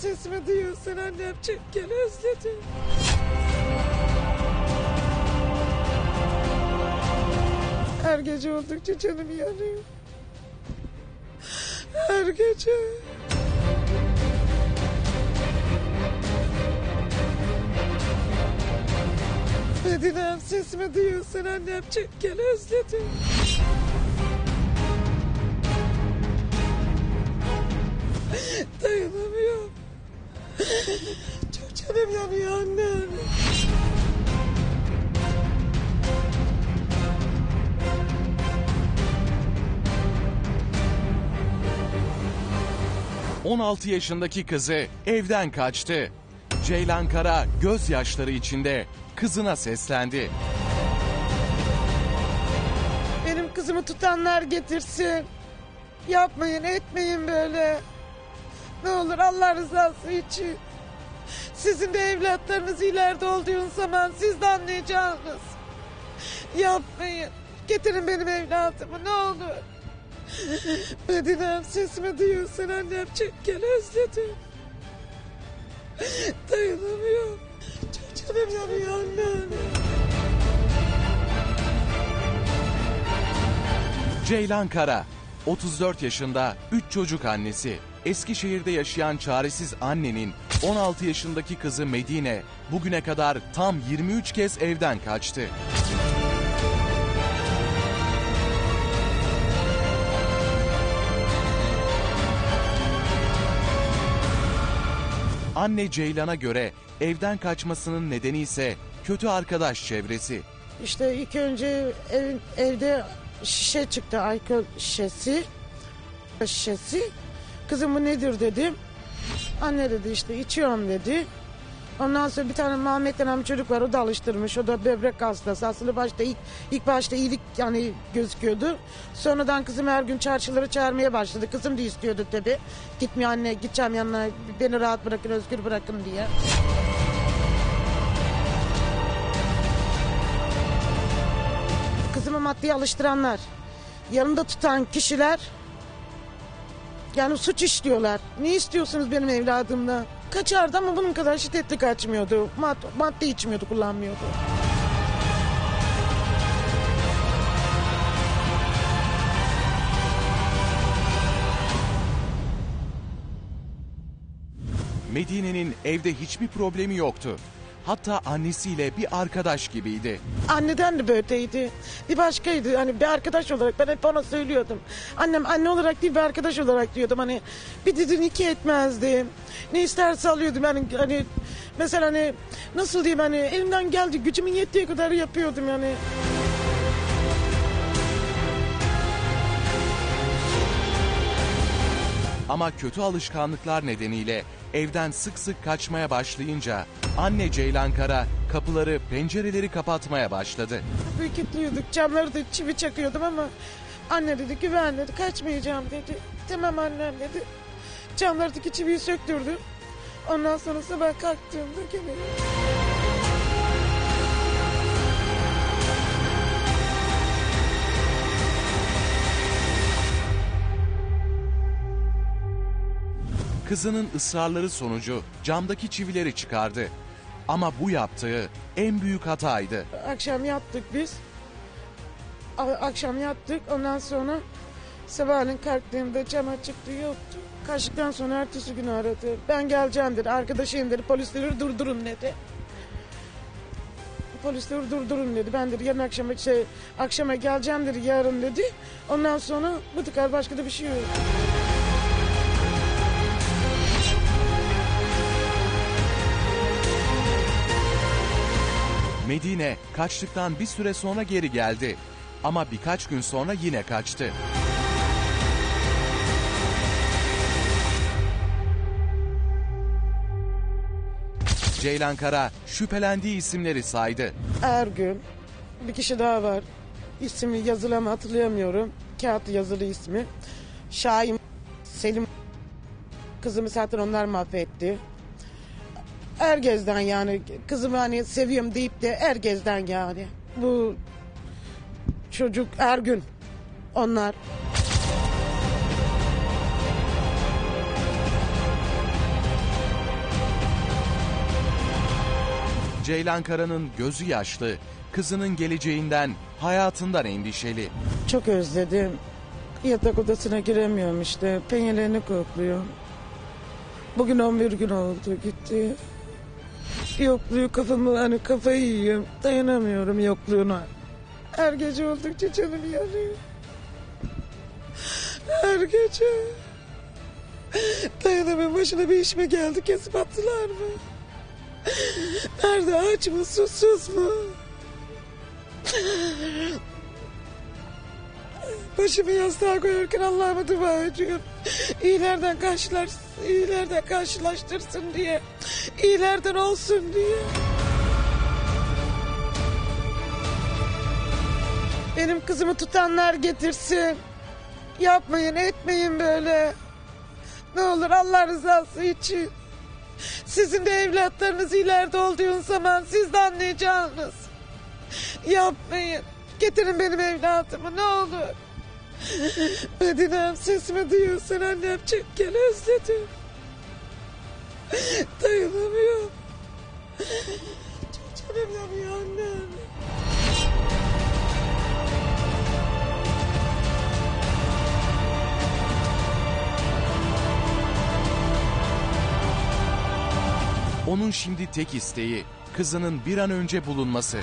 sesimi duyuyorsun annem çık gel özledim. Her gece oldukça canım yanıyor. Her gece. Medinem sesimi duyuyorsun annem çık gel özledim. Çok canım yanıyor annem. Hı. 16 yaşındaki kızı evden kaçtı. Ceylan Kara gözyaşları içinde kızına seslendi. Benim kızımı tutanlar getirsin. Yapmayın etmeyin böyle. Ne olur Allah rızası için. Sizin de evlatlarınız ileride olduğun zaman siz de anlayacağınız. Yapmayın. Getirin benim evladımı ne olur. Medinem sesimi duyuyorsun annem çık gel özledim. Dayanamıyorum. Çok canım yanıyor annem. Ceylan Kara, 34 yaşında 3 çocuk annesi. Eskişehir'de yaşayan çaresiz annenin 16 yaşındaki kızı Medine bugüne kadar tam 23 kez evden kaçtı. Anne Ceylan'a göre evden kaçmasının nedeni ise kötü arkadaş çevresi. İşte ilk önce ev, evde şişe çıktı alkol şişesi. Şişesi. Kızım bu nedir dedim. Anne dedi işte içiyorum dedi. Ondan sonra bir tane Mehmet denen çocuk var o da alıştırmış. O da böbrek hastası. Aslında başta ilk, ilk başta iyilik yani gözüküyordu. Sonradan kızım her gün çarşıları çağırmaya başladı. Kızım da istiyordu tabii. Gitmiyor anne gideceğim yanına beni rahat bırakın özgür bırakın diye. Kızımı maddeye alıştıranlar, yanında tutan kişiler yani suç işliyorlar. Ne istiyorsunuz benim evladımla? Kaçardı ama bunun kadar şiddetli kaçmıyordu. Mad madde içmiyordu, kullanmıyordu. Medine'nin evde hiçbir problemi yoktu. Hatta annesiyle bir arkadaş gibiydi. Anneden de böyleydi. Bir başkaydı. Hani bir arkadaş olarak ben hep ona söylüyordum. Annem anne olarak değil bir arkadaş olarak diyordum. Hani bir didin iki etmezdi. Ne isterse alıyordum. Yani hani mesela hani nasıl diyeyim hani elimden geldi gücümün yettiği kadar yapıyordum yani. Ama kötü alışkanlıklar nedeniyle evden sık sık kaçmaya başlayınca anne Ceylan Kara kapıları, pencereleri kapatmaya başladı. Kapıyı kilitliyorduk. Camları da çivi çakıyordum ama anne dedi güven dedi kaçmayacağım dedi. Tamam annem dedi. Camlardaki çiviyi söktürdü. Ondan sonra sabah kalktığımda gene Kızının ısrarları sonucu camdaki çivileri çıkardı. Ama bu yaptığı en büyük hataydı. akşam yattık biz. A- akşam yattık ondan sonra sabahleyin kalktığımda cam açıktı yoktu. Kaçtıktan sonra ertesi gün aradı. Ben geleceğim dedi. Arkadaşıyım dedi. Polisleri durdurun dedi. Polisleri durdurun dedi. Ben dedi yarın akşama şey, akşama geleceğim dedi yarın dedi. Ondan sonra bu tıkar başka da bir şey yok. Medine kaçtıktan bir süre sonra geri geldi. Ama birkaç gün sonra yine kaçtı. Ceylan Kara şüphelendiği isimleri saydı. Ergün. Bir kişi daha var. İsmi yazılı ama hatırlayamıyorum. Kağıt yazılı ismi. Şahin Selim kızımı zaten onlar mahvetti. Herkesten yani kızımı hani seviyorum deyip de herkesten yani. Bu çocuk her gün onlar. Ceylan Kara'nın gözü yaşlı, kızının geleceğinden, hayatından endişeli. Çok özledim. Yatak odasına giremiyorum işte. Penyerini kokluyor. Bugün 11 gün oldu gitti. Yokluğu kafamı hani kafayı yiyorum. Dayanamıyorum yokluğuna. Her gece oldukça canım yanıyor. Her gece. Dayanamıyorum başına bir iş mi geldi kesip attılar mı? Nerede aç mı susuz mu? Başımı yastığa koyarken Allah'ıma dua ediyorum. İyilerden karşılar, iyilerden karşılaştırsın diye. İyilerden olsun diye. Benim kızımı tutanlar getirsin. Yapmayın etmeyin böyle. Ne olur Allah rızası için. Sizin de evlatlarınız ileride olduğun zaman siz de anlayacağınız. Yapmayın. Getirin benim evlatımı ne olur. Medinem sesimi duyuyorsan annem çekken özledim. Dayanamıyorum. Çok canım yanıyor annem. Onun şimdi tek isteği kızının bir an önce bulunması.